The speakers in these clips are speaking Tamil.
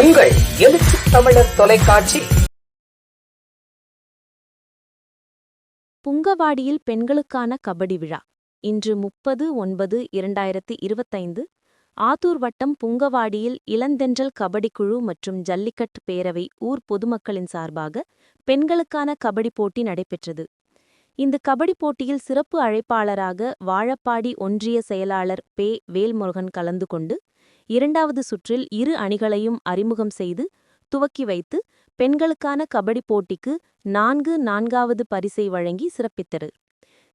உங்கள் எழுச்சி தமிழர் தொலைக்காட்சி. புங்கவாடியில் பெண்களுக்கான கபடி விழா. இன்று முப்பது ஒன்பது இரண்டாயிரத்தி இருபத்தைந்து ஆத்தூர் வட்டம் புங்கவாடியில் இளந்தென்றல் கபடி குழு மற்றும் ஜல்லிக்கட் பேரவை ஊர் பொதுமக்களின் சார்பாக பெண்களுக்கான கபடி போட்டி நடைபெற்றது. இந்த கபடி போட்டியில் சிறப்பு அழைப்பாளராக வாழப்பாடி ஒன்றிய செயலாளர் பே வேல்முருகன் கலந்து கொண்டு இரண்டாவது சுற்றில் இரு அணிகளையும் அறிமுகம் செய்து துவக்கி வைத்து பெண்களுக்கான கபடி போட்டிக்கு நான்கு நான்காவது பரிசை வழங்கி சிறப்பித்தது.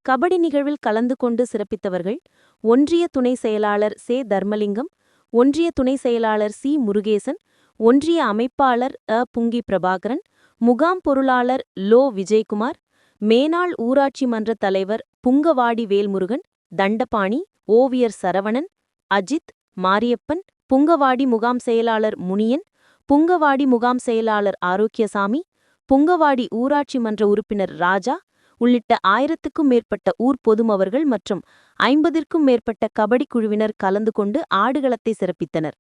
கபடி நிகழ்வில் கலந்து கொண்டு சிறப்பித்தவர்கள் ஒன்றிய துணை செயலாளர் சே. தர்மலிங்கம் ஒன்றிய துணை செயலாளர் சி. முருகேசன் ஒன்றிய அமைப்பாளர் அ. புங்கி பிரபாகரன் முகாம் பொருளாளர் லோ. விஜயகுமார் மேனாள் ஊராட்சி மன்ற தலைவர் புங்கவாடி வேல்முருகன் தண்டபாணி ஓவியர் சரவணன் அஜித் மாரியப்பன் புங்கவாடி முகாம் செயலாளர் முனியன் புங்கவாடி முகாம் செயலாளர் ஆரோக்கியசாமி புங்கவாடி ஊராட்சி மன்ற உறுப்பினர் ராஜா உள்ளிட்ட ஆயிரத்துக்கும் மேற்பட்ட ஊர் பொதுமவர்கள் மற்றும் ஐம்பதிற்கும் மேற்பட்ட கபடி குழுவினர் கலந்து கொண்டு ஆடுகளத்தை சிறப்பித்தனர்.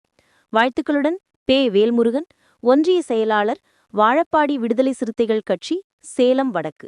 வாழ்த்துக்களுடன் பே. வேல்முருகன் ஒன்றிய செயலாளர் வாழப்பாடி விடுதலை சிறுத்தைகள் கட்சி சேலம் வடக்கு.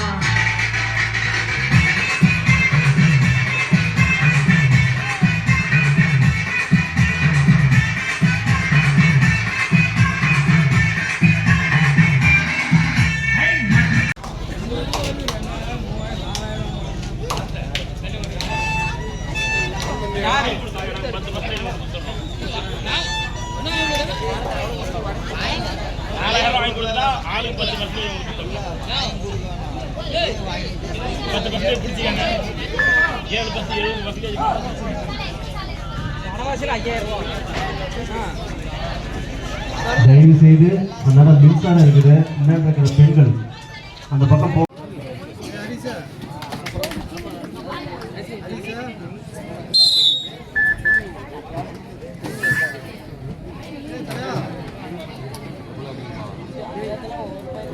நாலாயிரம் வாங்கி கொடுத்தா ஆளுக்கு பத்து பத்து பத்து பத்து பிடிச்சிக்கங்க ஏழு பத்து எழுபது பத்து தயவு செய்து அந்த மின்சாரம் இருக்குது. முன்னாடி பெண்கள் அந்த பக்கம் போ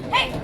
Hey,